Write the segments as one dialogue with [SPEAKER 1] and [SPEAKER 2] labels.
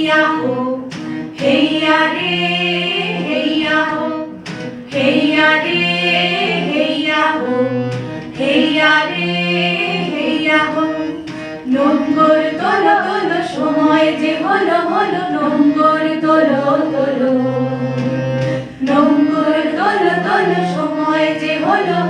[SPEAKER 1] হেইয়া হো, হেইয়া রে, হেইয়া হো সময় যে হলো হলো নম্বর তোলো তোলো। সময় যে হলো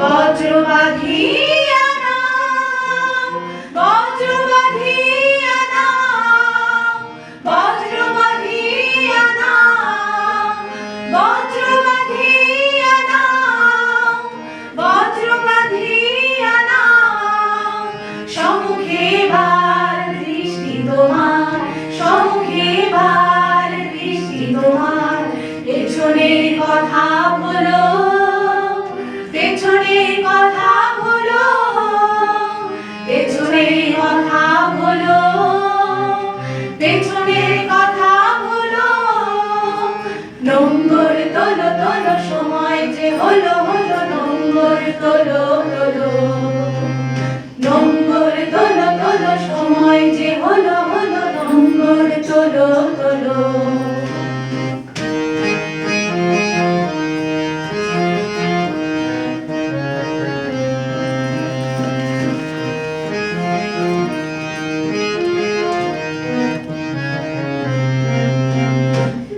[SPEAKER 1] বজ্র হলো হলো নম্বর তোলো তোলো। নম্বর তোলো তোলো, সময় যে হলো হলো নম্বর তোলো তোলো।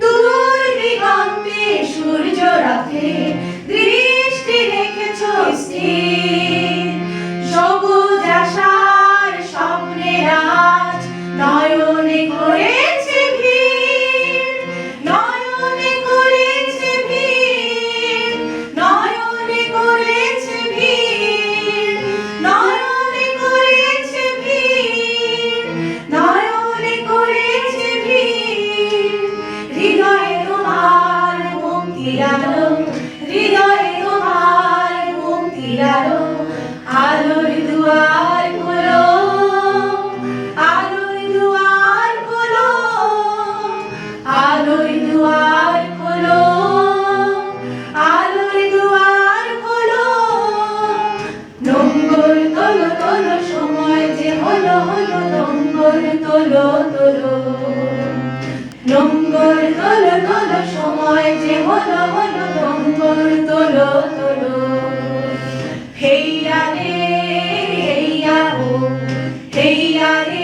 [SPEAKER 1] দূর তোলো সময়, যে হলো হলো তোলো তোলো। তোলো তোলো সময়, যে হলো হলো নম্বর তোলো তোলো। হেইয়া রে, হেইয়া ও, হেইয়া রে